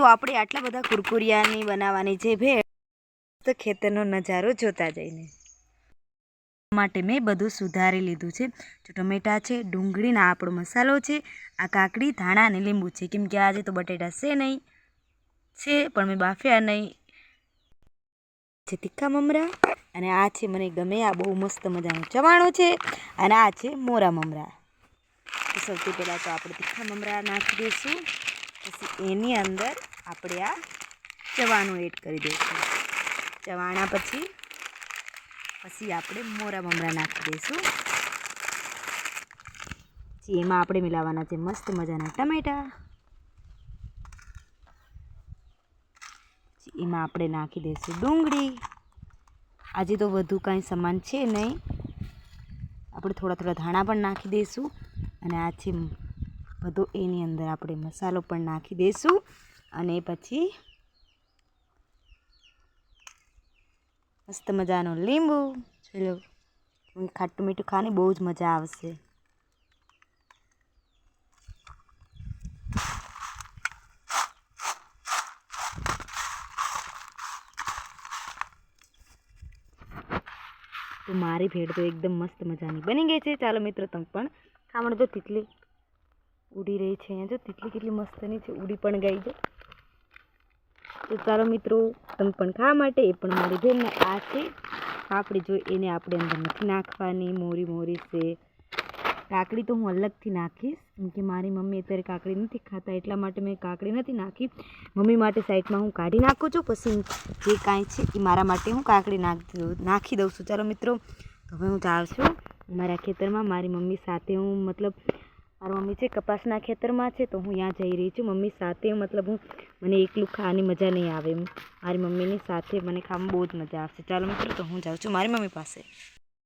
તો આપણે આટલા બધા કુરકુરિયાની બનાવવાની છે ભેળ તો ખેતરનો નજારો જોતા જઈને. માટે મેં બધું સુધારી લીધું છે. જો ટમેટા છે, ડુંગળીના આપણો મસાલો છે, આ કાકડી, ધાણા અને લીંબુ છે. કેમ કે આજે તો બટેટા છે નહીં, છે, પણ મેં બાફ્યા નહીં. છે તીખા મમરા અને આ છે મને ગમે, આ બહુ મસ્ત મજાનું ચવાણું છે અને આ છે મોરા મમરા. સૌથી પહેલાં તો આપણે તીખા મમરા નાખી દઈશું. પછી એની અંદર આપણે આ ચવાણું એડ કરી દઈશું. ચવાણા પછી પછી આપણે મોરા મમરા નાખી દઈશું. પછી એમાં આપણે મિલાવવાના છે મસ્ત મજાના ટમેટા. એમાં આપણે નાખી દઈશું ડુંગળી. આજે તો વધુ કાંઈ સમાન છે નહીં. આપણે થોડા થોડા ધાણા પણ નાખી દઈશું. અને આ છે બધો એની અંદર આપણે મસાલો પણ નાખી દઈશું અને પછી મસ્ત મજાનો લીંબુ. ચલો ખાટું મીઠું ખાવાની બહુ જ મજા આવશે. તો મારી ભેળ તો એકદમ મસ્ત મજાની બની ગઈ છે. ચાલો મિત્રો, તમે પણ ખાવાનું જો તિતલી ઉડી રહી છે અહીંયા જો તેટલી કેટલી મસ્તની છે, ઉડી પણ ગઈ છે તો ચાલો મિત્રો, તમે પણ ખાવા માટે, એ પણ મારી ભેળને આ છે. આપણે જો એને આપણે અંદર નથી નાખવાની, મોરી મોરી છે. કાકડી તો હું અલગથી નાખીશ, કેમ કે મારી મમ્મી અત્યારે કાકડી નથી ખાતા, એટલા માટે મેં કાકડી નથી નાખી. મમ્મી માટે સાઈડમાં હું કાઢી નાખું છું, પછી જે કાંઈ છે એ મારા માટે હું કાકડી નાખી નાખી દઉં છું. ચાલો મિત્રો હવે હું જાઉં મારા ખેતરમાં મારી મમ્મી સાથે હું, મતલબ મારી મમ્મી છે, કપાસના ખેતરમાં છે, તો હું ત્યાં જઈ રહી છું. મમ્મી સાથે મતલબ હું, મને એકલું ખાવાની મજા નહીં આવે મારી મમ્મીની સાથે મને ખાવામાં બહુ જ મજા આવશે. ચાલો મિત્રો, તો હું જાઉં છું મારી મમ્મી પાસે.